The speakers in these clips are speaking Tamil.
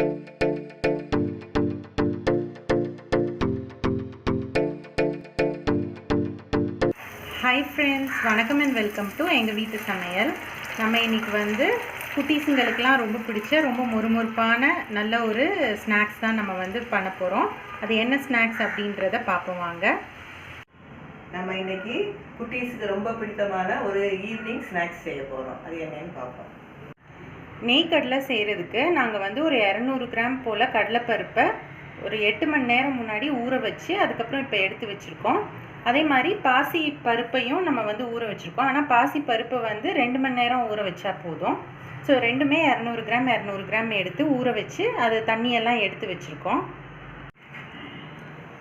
ஹாய் ஃப்ரெண்ட்ஸ் வணக்கம் அண்ட் வெல்கம் டு எங்கள் வீட்டு சமையல். நம்ம இன்னைக்கு வந்து குட்டீஸுங்களுக்கெலாம் ரொம்ப பிடிச்ச ரொம்ப மொறுமொறுப்பான நல்ல ஒரு ஸ்நாக்ஸ் தான் நம்ம வந்து பண்ண போகிறோம் அது என்ன ஸ்நாக்ஸ் அப்படின்றத பார்ப்போம் வாங்க. நம்ம இன்றைக்கி குட்டீஸுக்கு ரொம்ப பிடித்தமான ஒரு ஈவினிங் ஸ்நாக்ஸ் செய்ய போகிறோம் அது என்னன்னு பார்ப்போம். நெய் கடலை செய்கிறதுக்கு நாங்கள் வந்து ஒரு இரநூறு கிராம் போல் கடலைப்பருப்பை ஒரு எட்டு மணி நேரம் முன்னாடி ஊற வச்சு அதுக்கப்புறம் இப்போ எடுத்து வச்சுருக்கோம். அதே மாதிரி பாசி பருப்பையும் நம்ம வந்து ஊற வச்சுருக்கோம். ஆனால் பாசி பருப்பை வந்து ரெண்டு மணி நேரம் ஊற வச்சா போதும். ஸோ ரெண்டுமே இரநூறு கிராம் இரநூறு கிராம் எடுத்து ஊற வச்சு அது தண்ணியெல்லாம் எடுத்து வச்சுருக்கோம்.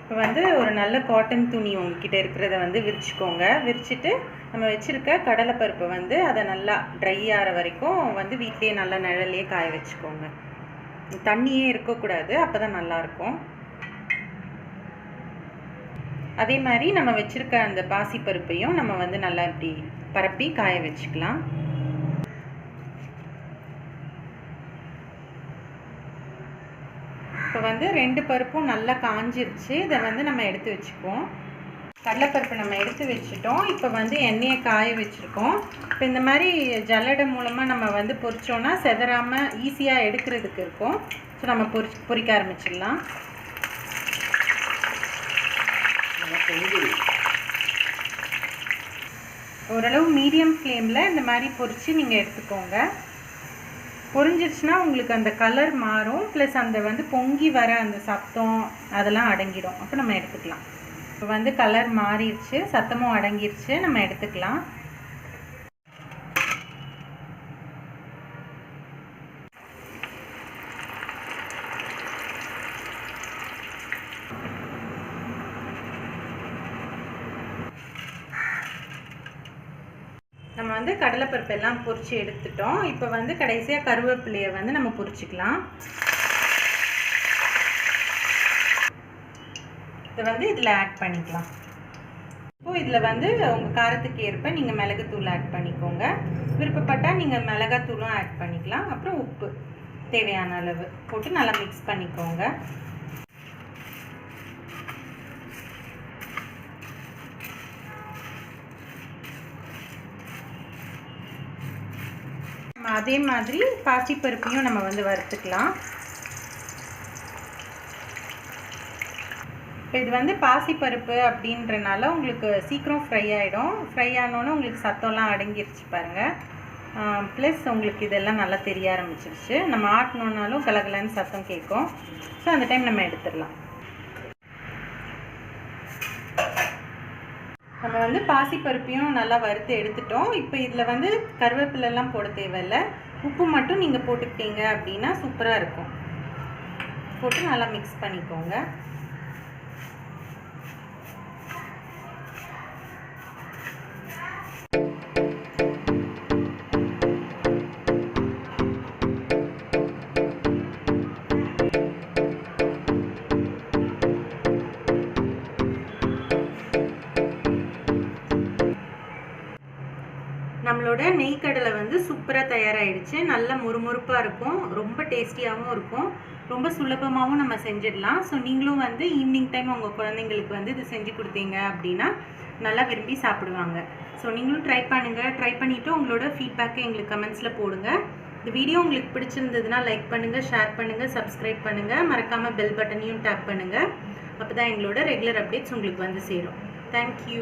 இப்போ வந்து ஒரு நல்ல காட்டன் துணி உங்ககிட்ட இருக்கிறத வந்து விரிச்சுக்கோங்க. விரிச்சிட்டு நம்ம வச்சுருக்க கடலைப்பருப்பை வந்து அதை நல்லா ட்ரை ஆகிற வரைக்கும் வந்து வீட்லேயே நல்லா நிழல்லையே காய வச்சுக்கோங்க. தண்ணியே இருக்கக்கூடாது அப்போ தான் நல்லாயிருக்கும். அதே மாதிரி நம்ம வச்சுருக்க அந்த பாசிப்பருப்பையும் நம்ம வந்து நல்லா இப்படி பரப்பி காய வச்சுக்கலாம். வந்து ரெண்டு பருப்பும் நல்லா காஞ்சிருச்சு. இதை வந்து நம்ம எடுத்து வச்சுக்குவோம். கடலைப்பருப்பு நம்ம எடுத்து வச்சுட்டோம். இப்போ வந்து எண்ணெயை காய வச்சுருக்கோம். இப்போ இந்த மாதிரி ஜல்லடை மூலமாக நம்ம வந்து பொரிச்சோன்னா செதறாமல் ஈஸியாக எடுக்கிறதுக்கு இருக்கும். ஸோ நம்ம பொரி பொரிக்க ஆரம்பிச்சிடலாம். ஓரளவு மீடியம் ஃப்ளேமில் இந்த மாதிரி பொரித்து நீங்கள் எடுத்துக்கோங்க. பொரிஞ்சிருச்சுன்னா உங்களுக்கு அந்த கலர் மாறும். ப்ளஸ் அந்த வந்து பொங்கி வர அந்த சத்தம் அதெல்லாம் அடங்கிடும். அப்போ நம்ம எடுத்துக்கலாம். இப்போ வந்து கலர் மாறிடுச்சு சத்தமும் அடங்கிருச்சு நம்ம எடுத்துக்கலாம். நம்ம வந்து கடலைப்பருப்பு எல்லாம் பொரிச்சு எடுத்துட்டோம். இப்போ வந்து கடைசியாக கருவேப்பிலையை வந்து நம்ம பொறிச்சிக்கலாம். இதை வந்து இதில் ஆட் பண்ணிக்கலாம். இப்போ இதில் வந்து உங்கள் காரத்துக்கு ஏற்ப நீங்கள் மிளகுத்தூள் ஆட் பண்ணிக்கோங்க. விருப்பப்பட்டால் நீங்கள் மிளகாத்தூளும் ஆட் பண்ணிக்கலாம். அப்புறம் உப்பு தேவையான அளவு போட்டு நல்லா மிக்ஸ் பண்ணிக்கோங்க. அதே மாதிரி பாசிப்பருப்பையும் நம்ம வந்து வறுத்துக்கலாம். இப்போ இது வந்து பாசிப்பருப்பு அப்படின்றனால உங்களுக்கு சீக்கிரம் ஃப்ரை ஆகிடும் ஃப்ரை ஆனோன்னே உங்களுக்கு சத்தம்லாம் அடங்கிருச்சு பாருங்கள் ப்ளஸ் உங்களுக்கு இதெல்லாம் நல்லா தெரிய ஆரம்பிச்சிருச்சு. நம்ம ஆட்டினோன்னாலும் கலகலன்னு சத்தம் கேட்கும். ஸோ அந்த டைம் நம்ம எடுத்துடலாம். நம்ம வந்து பாசிப்பருப்பையும் நல்லா வறுத்து எடுத்துட்டோம். இப்போ இதில் வந்து கருவேப்பிலெல்லாம் போட தேவையில்ல. உப்பு மட்டும் நீங்கள் போட்டுக்கிட்டீங்க அப்படின்னா சூப்பராக இருக்கும். போட்டு நல்லா மிக்ஸ் பண்ணிக்கோங்க. நம்மளோட நெய்க்கடலை வந்து சூப்பராக தயாராகிடுச்சு நல்ல முறுமுறுப்பாக இருக்கும். ரொம்ப டேஸ்டியாகவும் இருக்கும். ரொம்ப சுலபமாகவும் நம்ம செஞ்சிடலாம். ஸோ நீங்களும் வந்து ஈவினிங் டைம் உங்கள் குழந்தைங்களுக்கு வந்து இது செஞ்சு கொடுத்தீங்க அப்படின்னா நல்லா விரும்பி சாப்பிடுவாங்க. ஸோ நீங்களும் ட்ரை பண்ணுங்கள் ட்ரை பண்ணிவிட்டு உங்களோட ஃபீட்பேக்கை எங்களுக்கு கமெண்ட்ஸில் போடுங்க. இந்த வீடியோ உங்களுக்கு பிடிச்சிருந்ததுன்னா லைக் பண்ணுங்கள் ஷேர் பண்ணுங்கள் சப்ஸ்கிரைப் பண்ணுங்கள் மறக்காமல் பெல் பட்டனையும் டேப் பண்ணுங்கள் அப்போ தான் எங்களோட ரெகுலர் அப்டேட்ஸ் உங்களுக்கு வந்து சேரும். தேங்க்யூ